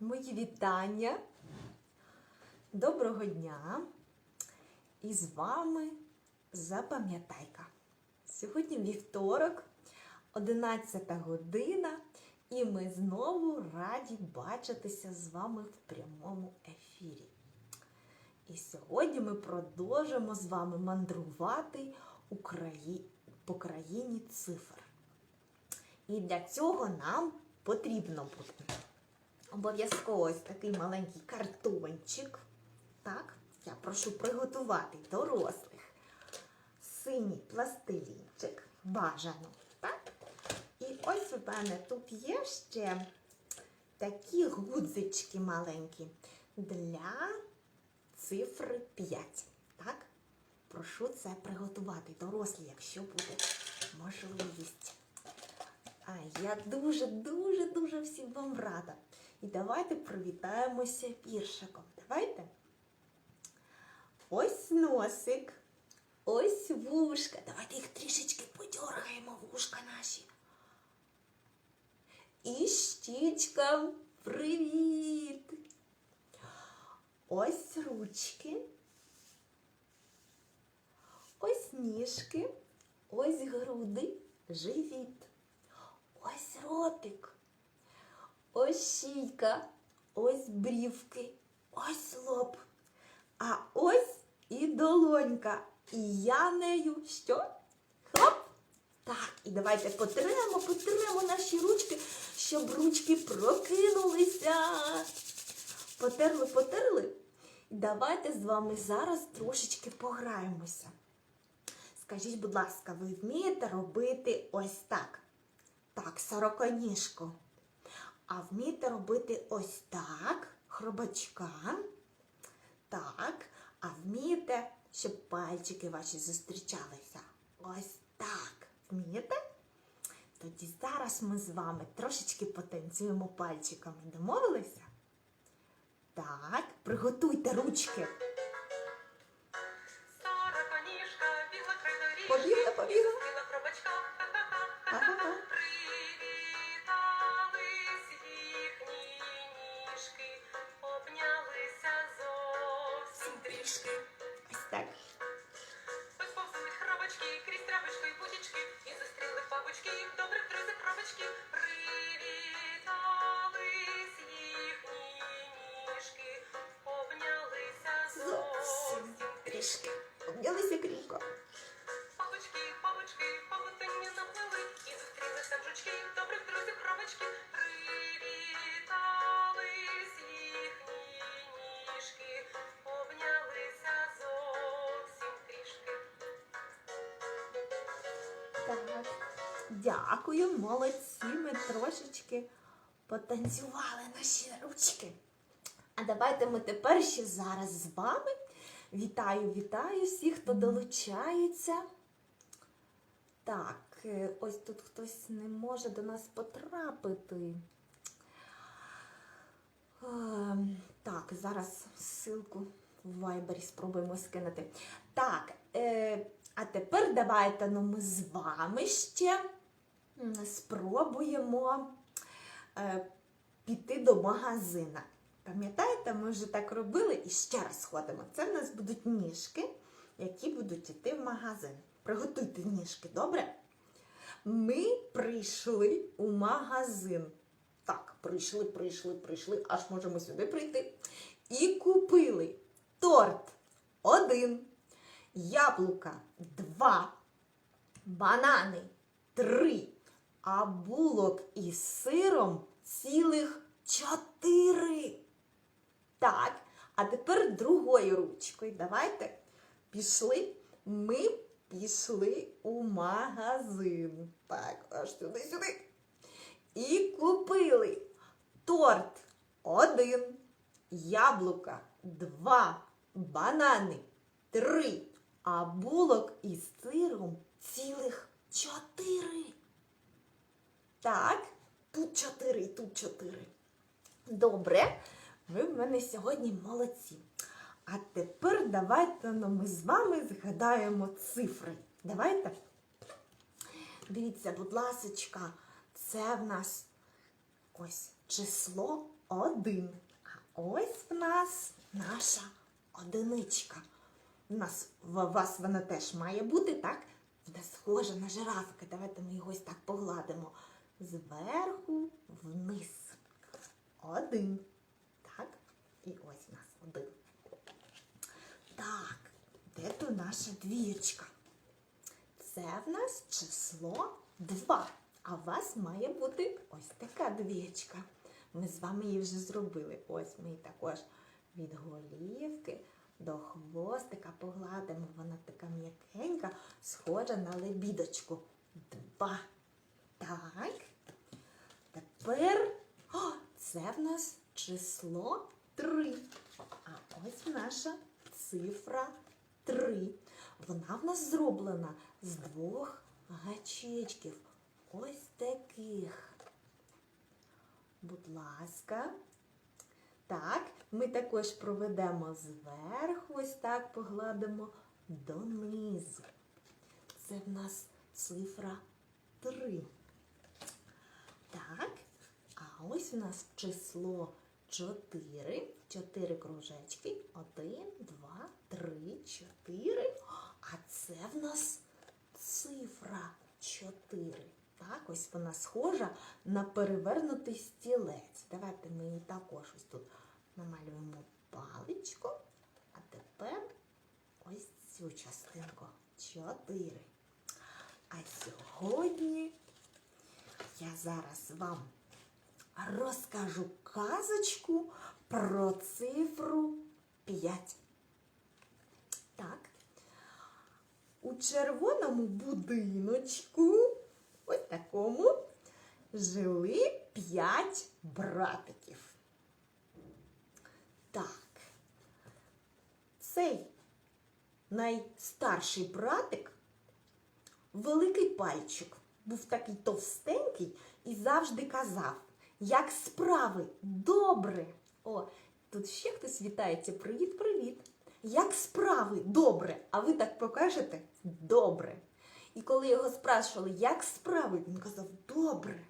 Мої вітання. Доброго дня. І з вами запам'ятайка. Сьогодні вівторок, 11 година, і ми знову раді бачитися з вами в прямому ефірі. І сьогодні ми продовжимо з вами мандрувати по країні цифр. І для цього нам потрібно буде обов'язково ось такий маленький картончик. Так, я прошу приготувати дорослих. Синій пластилінчик, бажано. Так? І ось у мене тут є ще такі гудзички маленькі для цифри 5. Так? Прошу це приготувати дорослі, якщо буде можливість. А я дуже-дуже-дуже всім вам рада. І давайте привітаємося віршиком. Давайте. Ось носик, ось вушка. Давайте їх трішечки подергаємо, вушка наші. І щічка. Привіт! Ось ручки. Ось ніжки, ось груди, живіт. Ось ротик, ось шийка, ось брівки, ось лоб. А ось і долонька. І я нею що? Хоп! Так, і давайте потремо, потремо наші ручки, щоб ручки прокинулися. Потерли, потерли. Давайте з вами зараз трошечки пограємося. Скажіть, будь ласка, ви вмієте робити ось так? Так, сороконіжку. А вмієте робити ось так, хробачка. Так. А вмієте, щоб пальчики ваші зустрічалися? Ось так. Вмієте? Тоді зараз ми з вами трошечки потанцюємо пальчиками. Домовилися? Так, приготуйте ручки. Ось так. Ось повзли хробачки крізь травичку і бутічки, і зустріли бабочки, добрих друзів хробачки. Привітались їхні ніжки, обнялися Зовсім трішки. Обнялися кріпко. Павочки, павочки, павутиння наплили, і зустріли там жучки, добрих друзів хробачки. Дякую, молодці. Ми трошечки потанцювали наші ручки. А давайте ми тепер ще зараз з вами. Вітаю, вітаю всіх, хто долучається. Так, е, ось тут хтось не може до нас потрапити. Ем, Так, зараз ссылку в Viber спробуємо скинути. Так, е, а тепер давайте ну, ми з вами ще спробуємо е, піти до магазина. Пам'ятаєте, ми вже так робили і ще раз ходимо. Це в нас будуть ніжки, які будуть йти в магазин. Приготуйте ніжки, добре? Ми прийшли у магазин. Так, прийшли, прийшли, прийшли, аж можемо сюди прийти. І купили торт один, яблука два, банани три, а булок із сиром цілих чотири. Так, а тепер другою ручкою. Давайте пішли. Ми пішли у магазин. Так, аж сюди, сюди. І купили торт один, яблука два, банани три, а булок із сиром цілих чотири. Так, тут чотири, тут чотири. Добре, ви в мене сьогодні молодці. А тепер давайте ну, ми з вами згадаємо цифри. Давайте. Дивіться, будь ласочка, це в нас ось число один. А ось в нас наша одиничка. У нас у вас вона теж має бути, так? Вона схожа на жирафика. Давайте ми його ось так погладимо. Зверху вниз. Один. Так? І ось у нас один. Так, де то наша двічка? Це в нас число 2. А у вас має бути ось така двічка. Ми з вами її вже зробили. Ось ми її також від голівки до хвостика погладимо. Вона така м'якенька, схожа на лебідочку. Два. Так. Тепер о, це в нас число 3. А ось наша цифра 3. Вона в нас зроблена з двох гачечків. Ось таких. Будь ласка. Так, ми також проведемо зверху, ось так погладимо донизу. Це в нас цифра 3. Так, а ось у нас число 4. 4 кружечки. 1, 2, 3, 4. А це в нас цифра 4. Так, ось вона схожа на перевернутий стілець. Давайте ми її також ось тут намалюємо паличку. А тепер ось цю частинку. 4. А сьогодні я зараз вам розкажу казочку про цифру 5. Так. У червоному будиночку, ось такому, жили 5 братиків. Так. Цей найстарший братик великий пальчик був такий товстенький і завжди казав, як справи, добре. О, тут ще хтось вітається. Привіт, привіт. Як справи, добре. А ви так покажете добре. І коли його спрашували, як справи, він казав добре.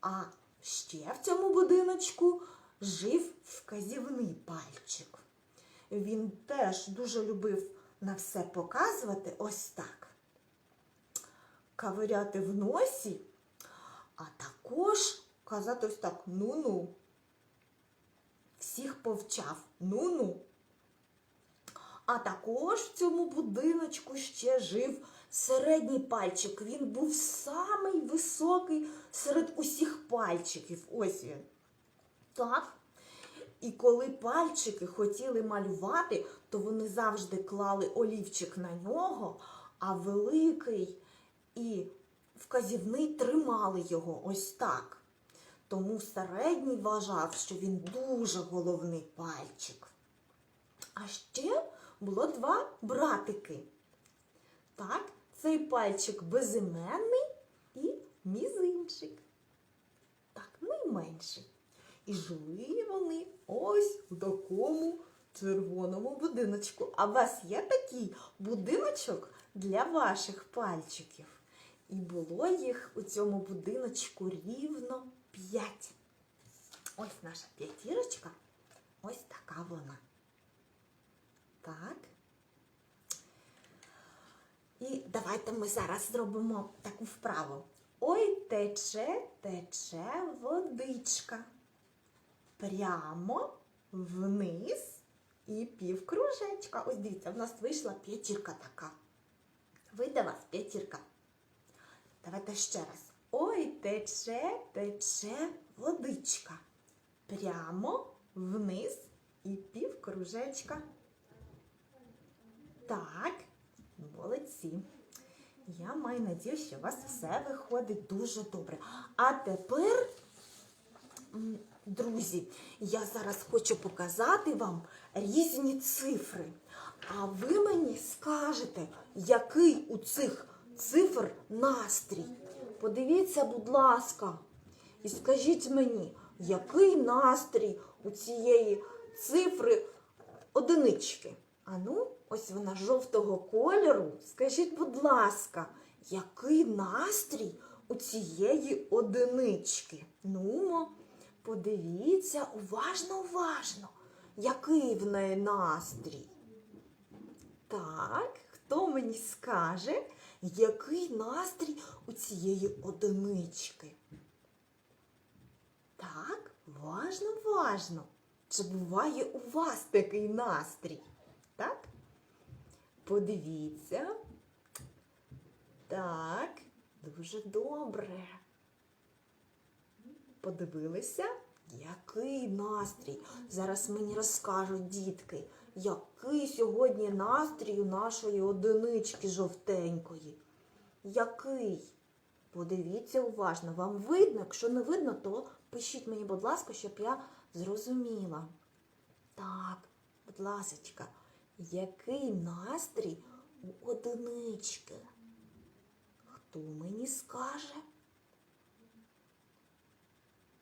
А ще в цьому будиночку жив вказівний пальчик. Він теж дуже любив на все показувати ось так ковиряти в носі, а також казати ось так ну-ну. Всіх повчав ну-ну. А також в цьому будиночку ще жив середній пальчик. Він був самий високий серед усіх пальчиків. Ось він. Так. І коли пальчики хотіли малювати, то вони завжди клали олівчик на нього, а великий і вказівний тримали його ось так. Тому середній вважав, що він дуже головний пальчик. А ще було два братики. Так, цей пальчик безіменний і мізинчик. Так, найменший. І жили вони ось у такому червоному будиночку. А у вас є такий будиночок для ваших пальчиків? І було їх у цьому будиночку рівно п'ять. Ось наша п'ятірочка. Ось така вона. Так. І давайте ми зараз зробимо таку вправу. Ой, тече, тече водичка. Прямо вниз і півкружечка. Ось дивіться, в нас вийшла п'ятірка така. Вийде вас п'ятірка. Давайте ще раз. Ой, тече, тече водичка. Прямо вниз і півкружечка. Так, молодці. Я маю надію, що у вас все виходить дуже добре. А тепер, друзі, я зараз хочу показати вам різні цифри. А ви мені скажете, який у цих цифр настрій. Подивіться, будь ласка, і скажіть мені, який настрій у цієї цифри одинички? А ну, ось вона жовтого кольору. Скажіть, будь ласка, який настрій у цієї одинички? Нумо, подивіться уважно, уважно, який в неї настрій. Так, хто мені скаже, який настрій у цієї одинички? Так, важно, важно. Чи буває у вас такий настрій? Так? Подивіться. Так, дуже добре. Подивилися, який настрій. Зараз мені розкажуть дітки, який сьогодні настрій у нашої одинички жовтенької. Який? Подивіться уважно. Вам видно? Якщо не видно, то пишіть мені, будь ласка, щоб я зрозуміла. Так, будь ласочка, який настрій у одинички? Хто мені скаже?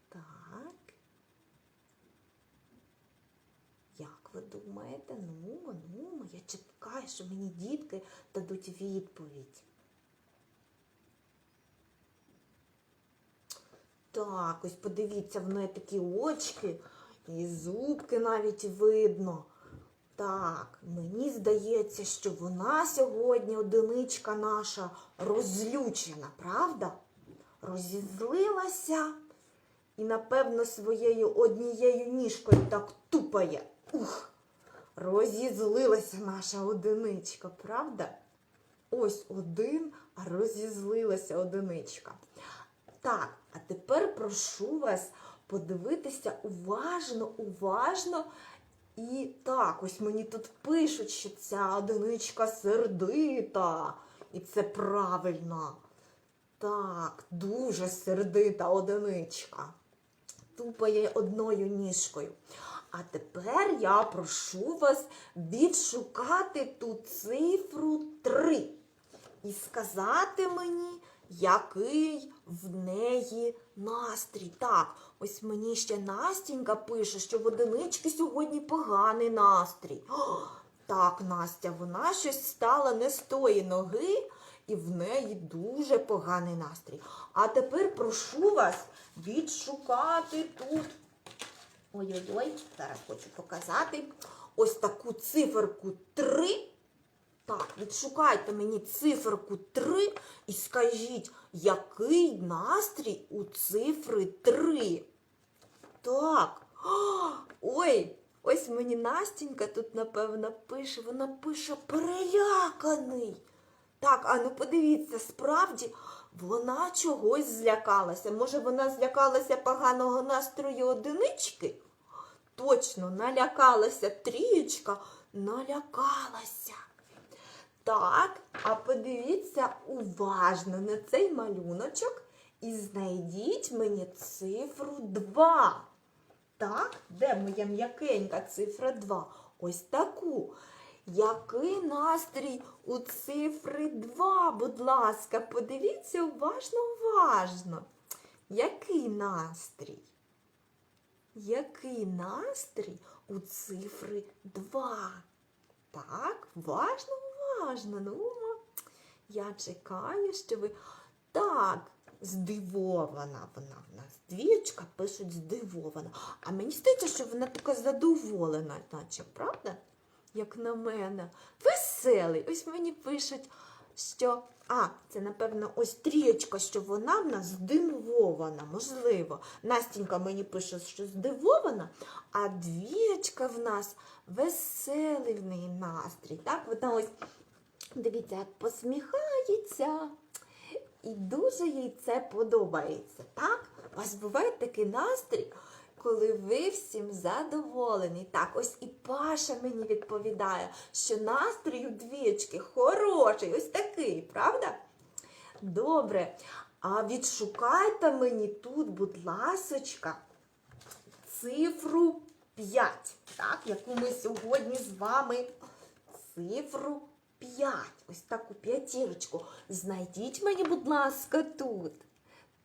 Так. Як ви думаєте? Ну, ну, я чекаю, що мені дітки дадуть відповідь. Так, ось подивіться, в неї такі очки і зубки навіть видно. Так, мені здається, що вона сьогодні одиничка наша розлючена, правда? Розізлилася і, напевно, своєю однією ніжкою так тупає. Ух! Розізлилася наша одиничка, правда? Ось один, а розізлилася одиничка. Так, а тепер прошу вас подивитися уважно, уважно. І так, ось мені тут пишуть, що ця одиничка сердита. І це правильно. Так, дуже сердита одиничка. Тупає одною ніжкою. А тепер я прошу вас відшукати ту цифру 3 і сказати мені, який в неї настрій. Так, ось мені ще Настінька пише, що в одинички сьогодні поганий настрій. О, так, Настя, вона щось стала не з тої ноги, і в неї дуже поганий настрій. А тепер прошу вас відшукати тут. Ой-ой-ой, зараз хочу показати. Ось таку циферку 3. Так, відшукайте мені циферку 3 і скажіть, який настрій у цифри 3? Так. Ой, ось мені Настінька тут, напевно, пише. Вона пише переляканий. Так, а ну подивіться, справді вона чогось злякалася. Може, вона злякалася поганого настрою одинички? Точно, налякалася трієчка, налякалася. Так, а подивіться уважно на цей малюночок і знайдіть мені цифру 2. Так, де моя м'якенька цифра 2? Ось таку. Який настрій у цифри 2, будь ласка, подивіться уважно, уважно. Який настрій? Який настрій у цифри 2? Так, важно, уважно. Ну, я чекаю, що ви. Так, здивована вона в нас. Двічка пишуть здивована. А мені здається, що вона така задоволена, наче, правда? Як на мене. Веселий. Ось мені пишуть, що. А, це, напевно, ось трієчка, що вона в нас здивована, можливо. Настінька мені пише, що здивована, а двічка в нас веселий в неї настрій. Так, вона ось, дивіться, як посміхається. І дуже їй це подобається. Так? У вас буває такий настрій, коли ви всім задоволені. Так, ось і Паша мені відповідає, що настрій у двічки хороший, ось такий, правда? Добре. А відшукайте мені тут, будь ласочка, цифру 5, так, яку ми сьогодні з вами цифру 5. Ось таку п'ятірочку. Знайдіть мені, будь ласка, тут.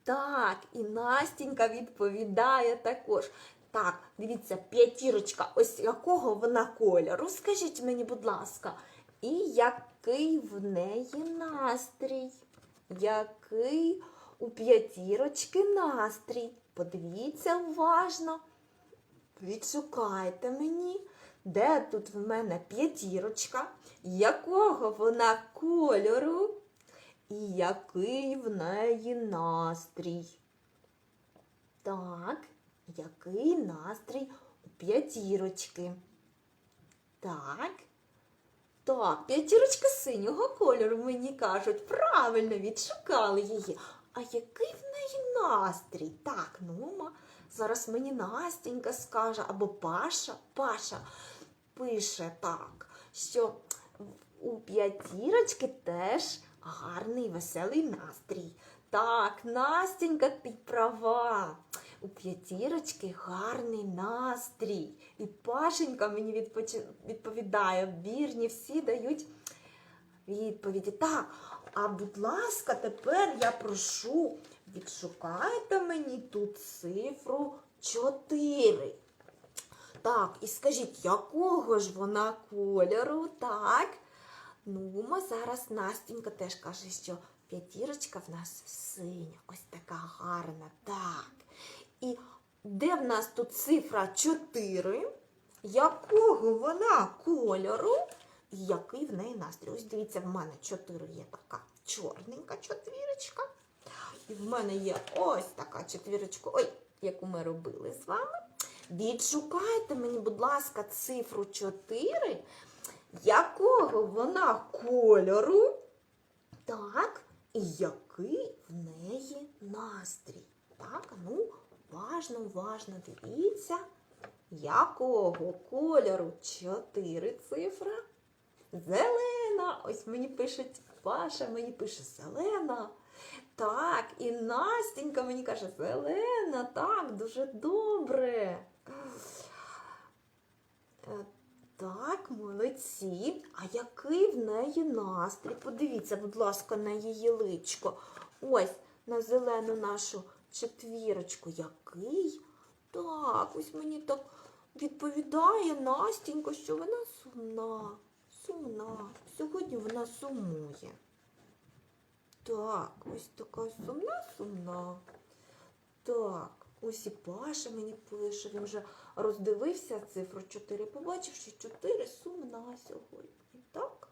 Так, і Настінька відповідає також. Так, дивіться, п'ятірочка, ось якого вона кольору? Скажіть мені, будь ласка, і який в неї настрій? Який у п'ятірочки настрій? Подивіться уважно. Відшукайте мені, де тут в мене п'ятірочка, якого вона кольору і який в неї настрій. Так, який настрій у п'ятірочки? Так. Так, п'ятірочка синього кольору, мені кажуть, правильно відшукали її. А який в неї настрій? Так, ну, зараз мені Настенька скаже, або Паша, Паша пише так, що у п'ятірочки теж гарний веселий настрій. Так, Настенька, ти права. У п'ятірочки гарний настрій. І Пашенька мені відпочи- відповідає, вірні, всі дають відповіді. Так, а будь ласка, тепер я прошу, відшукайте мені тут цифру 4. Так, і скажіть, якого ж вона кольору? Так. Ну, зараз Настінька теж каже, що п'ятірочка в нас синя, ось така гарна. Так. І де в нас тут цифра 4? Якого вона кольору? І який в неї настрій? Ось дивіться, в мене 4 є така чорненька четвірочка. І в мене є ось така четвірочка, ой, яку ми робили з вами. Відшукайте мені, будь ласка, цифру 4, якого вона кольору, так, і який в неї настрій. Так, ну, уважно, уважно дивіться, якого кольору 4 цифра. Зелена. Ось мені пишуть, Паша мені пише зелена. Так, і Настенька мені каже, зелена, так, дуже добре. Так, молодці. А який в неї настрій? Подивіться, будь ласка, на її личко. Ось на зелену нашу четвірочку. Який? Так, ось мені так відповідає Настенька, що вона сумна. Сумна. Сьогодні вона сумує. Так, ось така сумна, сумна. Так, ось і Паша мені пише, він вже роздивився цифру 4, побачив, що 4 сумна сьогодні. Так?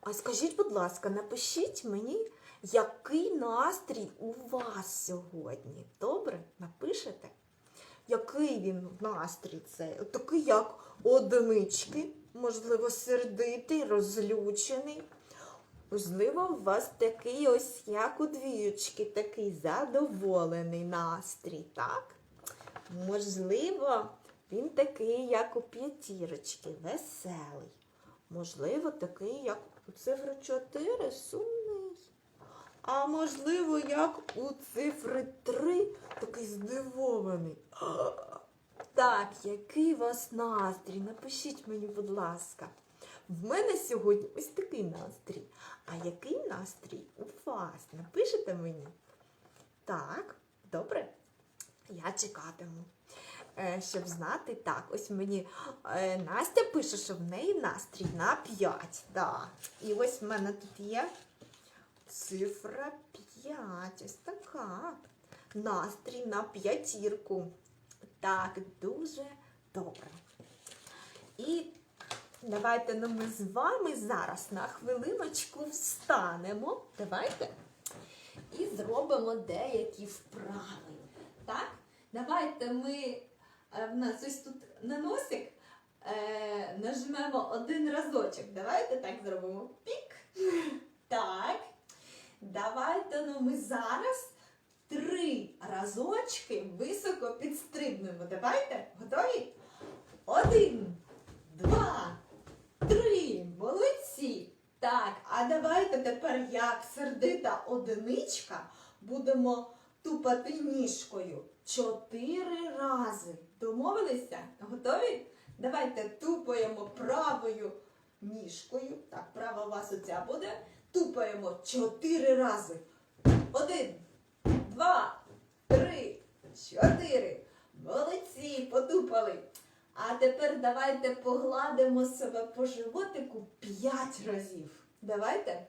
А скажіть, будь ласка, напишіть мені, який настрій у вас сьогодні. Добре? Напишете? Який він настрій? От Такий, як одинички, можливо, сердитий, розлючений. Можливо, у вас такий ось, як у двічки, такий задоволений настрій, так? Можливо, він такий, як у п'ятірочки, веселий. Можливо, такий, як у цифри 4, сумний. А можливо, як у цифри 3, такий здивований. Так, який у вас настрій? Напишіть мені, будь ласка. В мене сьогодні ось такий настрій. А який настрій у вас? Напишете мені? Так, добре. Я чекатиму. Е, Щоб знати, так, ось мені е, Настя пише, що в неї настрій на 5. Да. І ось в мене тут є цифра 5. Ось така. Настрій на п'ятірку. Так, дуже добре. І давайте ну, ми з вами зараз на хвилиночку встанемо. Давайте. І зробимо деякі вправи. Так? Давайте ми е, в нас ось тут на носик е, нажмемо один разочок. Давайте так зробимо. Пік. Так. Давайте ну, ми зараз три разочки високо підстрибнемо. Давайте. Готові? Один, два, три. Молодці. Так, а давайте тепер як сердита одиничка будемо тупати ніжкою чотири рази. Домовилися? Готові? Давайте тупаємо правою ніжкою. Так, права у вас оця буде. Тупаємо чотири рази. Один, два, три, чотири. Молодці, потупали. А тепер давайте погладимо себе по животику п'ять разів. Давайте.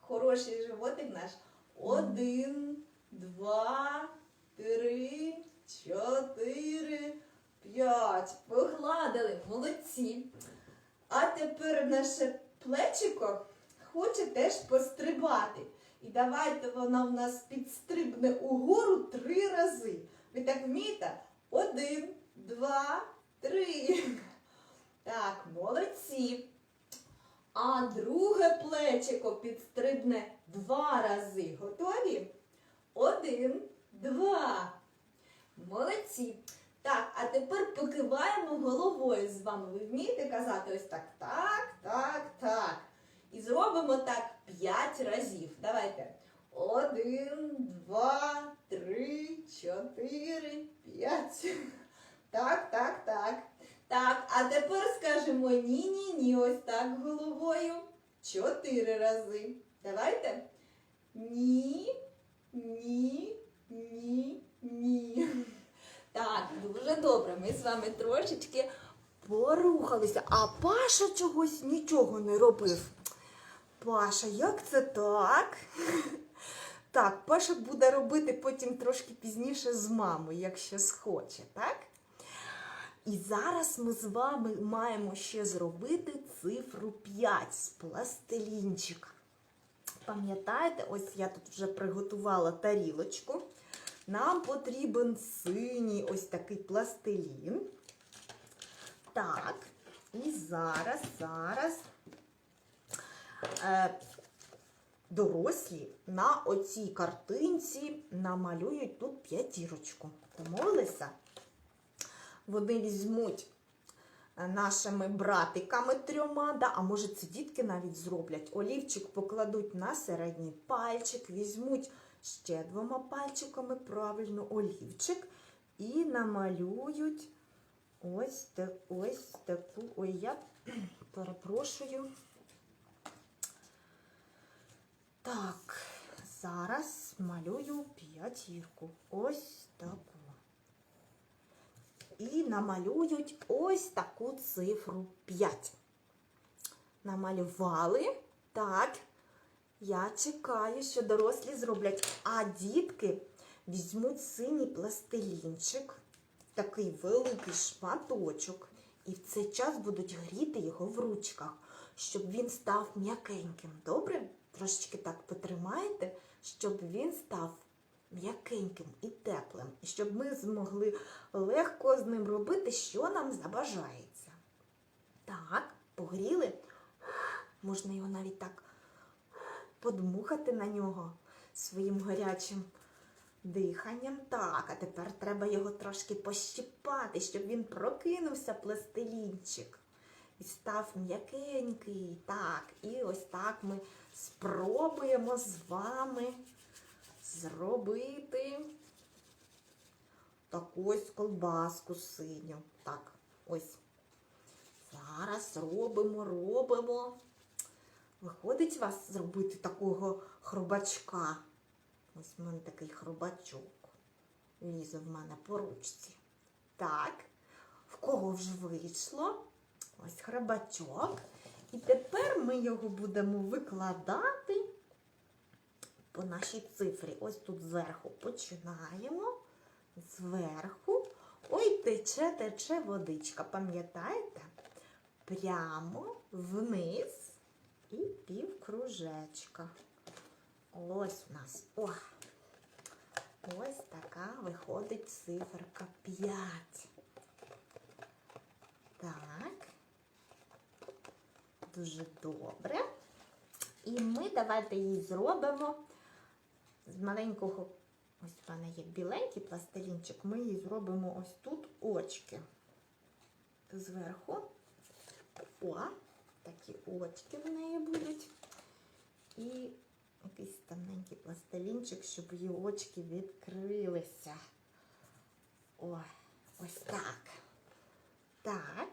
Хороший животик наш. Один, два, три, чотири, п'ять. Погладили, молодці. А тепер наше плечико хоче теж пострибати. І давайте вона в нас підстрибне угору три рази. Ви так вмієте? Один, два, три. Так, молодці. А друге плечико підстрибне два рази. Готові? Один, два. Молодці. Так, а тепер покиваємо головою з вами. Ви вмієте казати ось так, так, так, так. І зробимо так п'ять разів. Давайте. Один, два, три, чотири, п'ять. Так, так, так. Так, а тепер скажемо ні-ні-ні, ось так головою. Чотири рази. Давайте. Добре. Ми трошечки порухалися. А Паша чогось нічого не робив. Паша, як це так? Так, Паша буде робити потім трошки пізніше з мамою, якщо схоче, так? І зараз ми з вами маємо ще зробити цифру 5 з пластилінчика. Пам'ятаєте, ось я тут вже приготувала тарілочку. Нам потрібен синій ось такий пластилін. Так, і зараз, зараз е, дорослі на оцій картинці намалюють тут п'ятірочку. Домовилися? Вони візьмуть е, нашими братиками трьома, да, а може це дітки навіть зроблять. Олівчик покладуть на середній пальчик, візьмуть ще двома пальчиками правильно олівчик і намалюють ось, та, ось таку. Ой, я перепрошую. Так, зараз малюю п'ятірку. Ось таку. І намалюють ось таку цифру 5. Намалювали. Так. Я чекаю, що дорослі зроблять. А дітки візьмуть синій пластилінчик, такий великий шматочок, і в цей час будуть гріти його в ручках, щоб він став м'якеньким. Добре? Трошечки так потримаєте, щоб він став м'якеньким і теплим, і щоб ми змогли легко з ним робити, що нам забажається. Так, погріли. Можна його навіть так подмухати на нього своїм гарячим диханням. Так, а тепер треба його трошки пощипати, щоб він прокинувся пластилінчик. І став м'якенький. Так, і ось так ми спробуємо з вами зробити таку ось колбаску синю. Так, ось. Зараз робимо, робимо. Виходить вас зробити такого хробачка. Ось в мене такий хробачок. Лізе в мене по ручці. Так, в кого вже вийшло? Ось хробачок. І тепер ми його будемо викладати по нашій цифрі. Ось тут зверху починаємо. Зверху. Ой, тече, тече водичка. Пам'ятаєте? Прямо вниз і півкружечка. Ось у нас. О! Ось така виходить циферка 5. Так. Дуже добре. І ми давайте її зробимо з маленького. Ось в мене є біленький пластилінчик. Ми її зробимо ось тут очки. Зверху. О, такі очки в неї будуть. І якийсь тоненький пластилінчик, щоб її очки відкрилися. О, ось так. Так.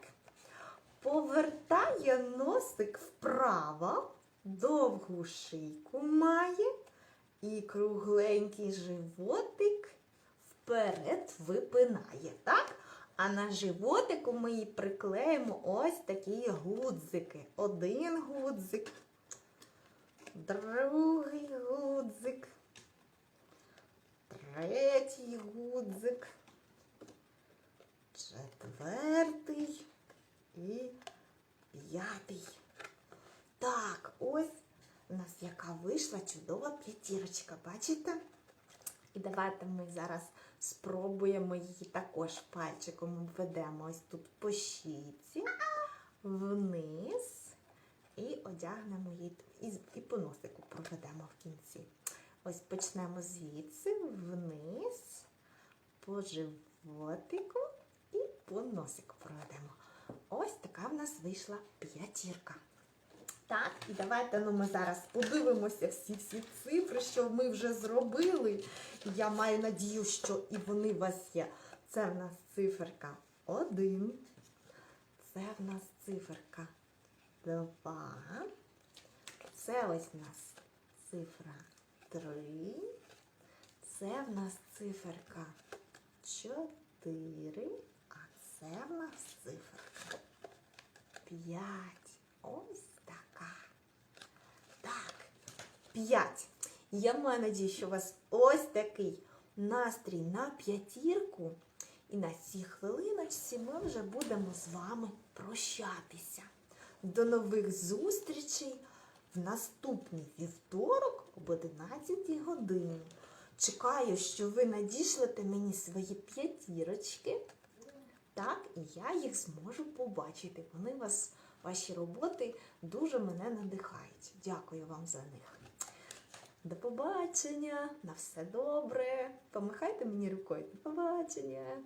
Повертає носик вправо, довгу шийку має і кругленький животик вперед випинає. Так? А на животику ми їй приклеїмо ось такі гудзики. Один гудзик, другий гудзик, третій гудзик, четвертий і п'ятий. Так, ось у нас яка вийшла чудова п'ятірочка, бачите? І давайте ми зараз спробуємо її також пальчиком введемо ось тут по щіці, вниз і одягнемо її і, і по носику проведемо в кінці. Ось почнемо звідси, вниз, по животику і по носику проведемо. Ось така в нас вийшла п'ятірка. Так, і давайте ну, ми зараз подивимося всі всі цифри, що ми вже зробили. Я маю надію, що і вони у вас є. Це в нас циферка 1. Це в нас циферка 2. Це ось у нас цифра 3. Це в нас циферка 4. А це в нас циферка 5. Ось 5. Я маю надію, що у вас ось такий настрій на п'ятірку. І на цій хвилиночці ми вже будемо з вами прощатися. До нових зустрічей в наступний вівторок об 11 годині. Чекаю, що ви надішлете мені свої п'ятірочки. Так, і я їх зможу побачити. Вони вас, ваші роботи дуже мене надихають. Дякую вам за них. До побачення, на все добре. Помахайте мені рукою. До побачення.